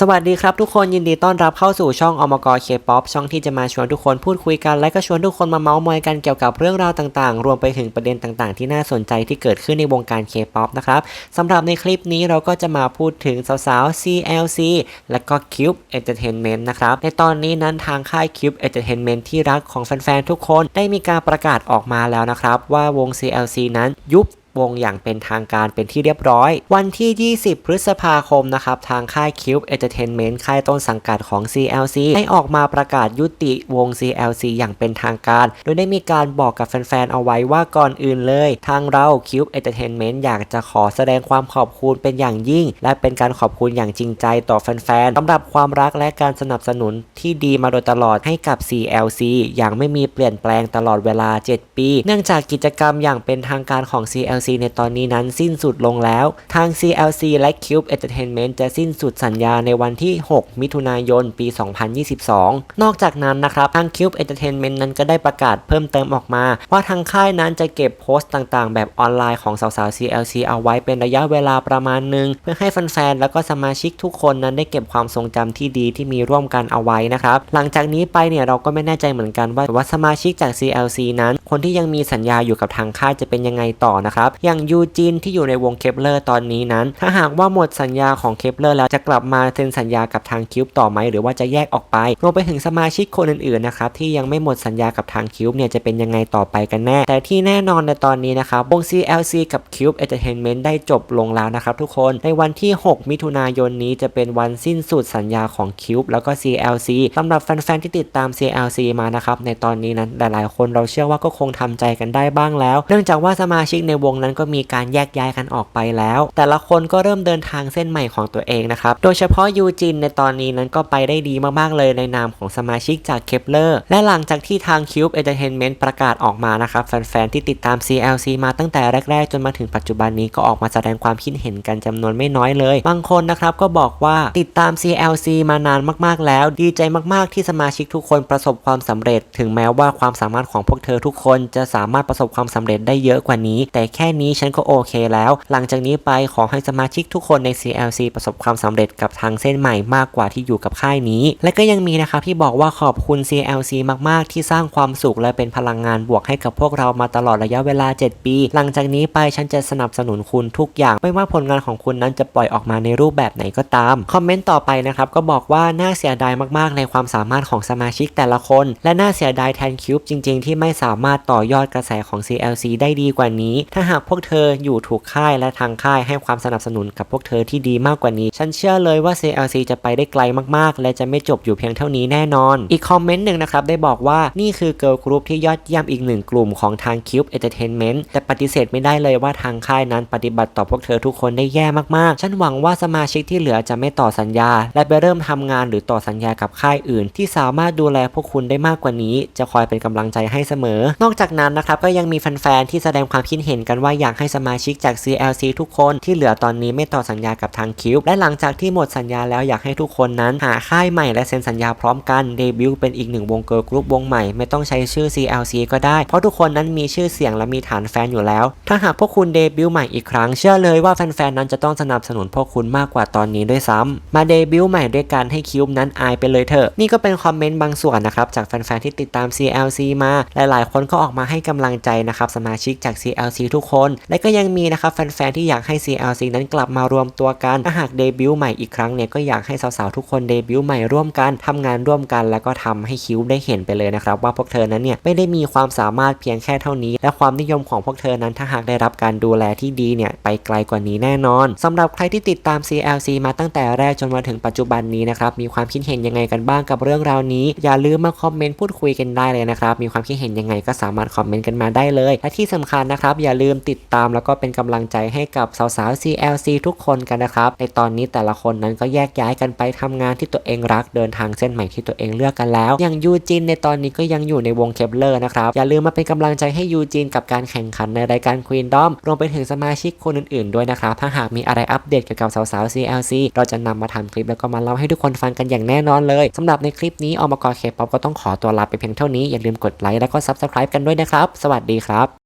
สวัสดีครับทุกคนยินดีต้อนรับเข้าสู่ช่องอมกเคป๊อปช่องที่จะมาชวนทุกคนพูดคุยกัน และก็ชวนทุกคนมาเมาส์มอยกันเกี่ยวกับเรื่องราวต่างๆ รวมไปถึงประเด็นต่างๆ ที่น่าสนใจที่เกิดขึ้นในวงการเคป๊อปนะครับสำหรับในคลิปนี้เราก็จะมาพูดถึงสาวๆ CLC และก็ Cube Entertainment นะครับในตอนนี้นั้นทางค่าย Cube Entertainment ที่รักของแฟนๆทุกคนได้มีการประกาศออกมาแล้วนะครับว่าวง CLC นั้นยุบ วงอย่างเป็นทางการเป็นที่เรียบร้อย วันที่ 20 พฤษภาคมนะครับทางค่าย Cube Entertainment ค่ายต้นสังกัดของ CLC ได้ออกมาประกาศยุติวง CLC อย่างเป็นทางการ โดยได้มีการบอกกับแฟนๆ เอาไว้ว่าก่อนอื่นเลย ทางเรา Cube Entertainment อยากจะขอแสดงความขอบคุณเป็นอย่างยิ่ง และเป็นการขอบคุณอย่างจริงใจต่อแฟนๆสำหรับความรักและการสนับสนุนที่ดีมาโดยตลอดให้กับ CLC อย่างไม่มีเปลี่ยนแปลงตลอดเวลา 7 ปี เนื่องจากกิจกรรมอย่างเป็นทางการของ CLC ในตอนนี้นั้นสิ้นสุดลงแล้ว ทาง CLC และ Cube Entertainment จะสิ้นสุดสัญญาในวันที่ 6 มิถุนายน ปี 2022 นอกจากนั้นนะครับทาง Cube Entertainment นั้นก็ได้ประกาศเพิ่มเติมออกมา ว่าทางค่ายนั้นจะเก็บโพสต์ต่างๆ แบบออนไลน์ของสาวๆ CLC เอาไว้เป็นระยะเวลาประมาณหนึ่งเพื่อให้แฟนๆแล้วก็สมาชิกทุกคนนั้นได้เก็บความทรงจำที่ดีที่มีร่วมกันเอาไว้นะครับหลังจากนี้ไปเนี่ยเราก็ไม่แน่ใจเหมือนกันว่าว่าสมาชิกจาก CLC นั้น คนที่ยังมีสัญญาอยู่กับทางค่ายจะเป็นยังไงต่อนะครับอย่างยูจินที่อยู่ในวงเคปเลอร์ตอนนี้นั้น ถ้าหากว่าหมดสัญญาของเคปเลอร์แล้วจะกลับมาเซ็นสัญญากับทางคิวบต่อไหมหรือว่าจะแยกออกไปรวมไปถึงสมาชิกคนอื่นๆนะครับที่ยังไม่หมดสัญญากับทางคิวบเนี่ยจะเป็นยังไงต่อไปกันแน่ แต่ที่แน่นอนในตอนนี้นะครับวง CLC กับ Cube Entertainment ได้จบลงแล้วนะครับทุกคนในวันที่ 6 มิถุนายนนี้จะเป็นวันสิ้นสุดสัญญาของ Cube แล้วก็ CLC สำหรับแฟนๆที่ติดตาม CLC มานะครับในตอนนี้นั้นหลายๆคนเราเชื่อว่าก็คงทำใจกันได้บ้างแล้ว เนื่องจากว่าสมาชิกในวงนั้นก็มีการแยกย้ายกันออกไปแล้ว แต่ละคนก็เริ่มเดินทางเส้นใหม่ของตัวเองนะครับ โดยเฉพาะยูจินในตอนนี้นั้นก็ไปได้ดีมากๆเลยในนามของสมาชิกจากเคปเลอร์และหลังจากที่ทาง Cube Entertainment ประกาศออกมานะครับ แฟนๆ ที่ติดตาม CLC มาตั้งแต่แรก ๆ จนมาถึงปัจจุบันนี้ก็ออกมาแสดงความคิดเห็นกันจำนวนไม่น้อยเลย บางคนนะครับก็บอกว่าติดตาม CLC มานานมากๆ แล้ว ดีใจมากๆ ที่สมาชิกทุกคนประสบความสำเร็จ ถึงแม้ว่าความสามารถของพวกเธอทุกคนจะสามารถประสบความสำเร็จได้เยอะกว่านี้ แต่แค่ค่นี้ฉันก็โอเคแล้ว หลังจากนี้ไปขอให้สมาชิกทุกคนใน CLC ประสบความสำเร็จกับทางเส้นใหม่มากกว่าที่อยู่กับค่ายนี้ และก็ยังมีนะครับที่บอกว่าขอบคุณ CLC มากๆ ที่สร้างความสุขและเป็นพลังงานบวกให้กับพวกเรามาตลอดระยะเวลา 7 ปี หลังจากนี้ไปฉันจะสนับสนุนคุณทุกอย่าง ไม่ว่าผลงานของคุณนั้นจะปล่อยออกมาในรูปแบบไหนก็ตาม คอมเมนต์ต่อไปนะครับก็บอกว่าน่าเสียดายมากๆ ในความสามารถของสมาชิกแต่ละคน และน่าเสียดายแทนคิวบ์จริง ๆ ที่ไม่สามารถต่อยอดกระแสของ CLC ได้ดีกว่านี้ ถ้าหาากพวกเธออยู่ถูกค่ายและทางค่ายให้ความสนับสนุนกับพวกเธอที่ดีมากกว่านี้ ฉันเชื่อเลยว่า CLC จะไปได้ไกลมากๆ และจะไม่จบอยู่เพียงเท่านี้แน่นอน อีกคอมเมนต์หนึ่งนะครับ ได้บอกว่านี่คือเกิร์ลกรุ๊ปที่ยอดเยี่ยมอีกหนึ่งกลุ่มของทาง Cube Entertainment แต่ปฏิเสธไม่ได้เลยว่าทางค่ายนั้นปฏิบัติต่อพวกเธอทุกคนได้แย่มากๆ ฉันหวังว่าสมาชิกที่เหลือจะไม่ต่อสัญญา และไปเริ่มทำงานหรือต่อสัญญากับค่ายอื่น ที่สามารถดูแลพวกคุณได้มากกว่านี้ จะคอยเป็นกำลังใจให้เสมอ นอกจากนั้นนะครับก็ยังมีแฟนๆที่แสดงความคิดเห็นกันว่าอยากให้สมาชิกจาก CLC ทุกคนที่เหลือตอนนี้ไม่ต่อสัญญากับทาง Cube และหลังจากที่หมดสัญญาแล้วอยากให้ทุกคนนั้นหาค่ายใหม่และเซ็นสัญญาพร้อมกันเดบิวต์เป็นอีกหนึ่งวงเกิร์ลกรุ๊ปวงใหม่ไม่ต้องใช้ชื่อ CLC ก็ได้ เพราะทุกคนนั้นมีชื่อเสียงและมีฐานแฟนอยู่แล้ว ถ้าหากพวกคุณเดบิวต์ใหม่อีกครั้งเชื่อเลยว่าแฟนๆนั้นจะต้องสนับสนุนพวกคุณมากกว่าตอนนี้ด้วยซ้ำมาเดบิวต์ใหม่ด้วยการให้คิวบ์นั้นอายไปเลยเถอะนี่ก็เป็นคอมเมนต์บางส่วนนะครับจากแฟนๆที่ติดตาม CLC มาหลายๆ คนก็ออกมาให้กำลังใจนะครับสมาชิกจาก CLC ทุกคนและก็ยังมีนะครับแฟนๆที่อยากให้ CLC นั้นกลับมารวมตัวกันถ้าหากเดบิวต์ใหม่อีกครั้งเนี่ยก็อยากให้สาวๆทุกคนเดบิวต์ใหม่ร่วมกันทำงานร่วมกัน แล้วก็ทำให้คิวบได้เห็นไปเลยนะครับว่าพวกเธอนั้นเนี่ยไม่ได้มีความสามารถเพียงแค่เท่านี้ และความนิยมของพวกเธอนั้นถ้าหากได้รับการดูแลที่ดีเนี่ยไปไกลกว่านี้แน่นอนสำหรับใครที่ติดตาม CLC มาตั้งแต่แรกจนมาถึงปัจจุบันนี้นะครับมีความคิดเห็นยังไงกันบ้างกับเรื่องราวนี้ อย่าลืมมาคอมเมนต์พูดคุยกันได้เลยนะครับมีความคิดเห็นยังไงก็สามารถคอมเมนต์กันมาได้เลย และที่สำคัญนะครับอย่าลืมติดตามแล้วก็เป็นกำลังใจให้กับสาวๆ CLC ทุกคนกันนะครับ ในตอนนี้แต่ละคนนั้นก็แยกย้ายกันไปทำงานที่ตัวเองรักเดินทางเส้นใหม่ที่ตัวเองเลือกกันแล้ว อย่างยูจินในตอนนี้ก็ยังอยู่ในวงเคปเลอร์นะครับ อย่าลืมมาเป็นกำลังใจให้ยูจินกับการแข่งขันในรายการควีนดอมรวมไปถึงสมาชิกคนอื่นๆ ด้วยนะครับ ถ้าหากมีอะไรอัปเดตเกี่ยวกับสาวๆ CLC เราจะนำมาทำคลิปแล้วก็มาเล่าให้ทุกคนฟังกันอย่างแน่นอนเลยสำหรับในคลิปนี้อมกรเคป๊อปก็ต้องขอตัวลาไปเพียงเท่านี้อย่าลืมกดไลค์แล้วก็ Subscribe กันด้วยนะครับ สวัสดีครับ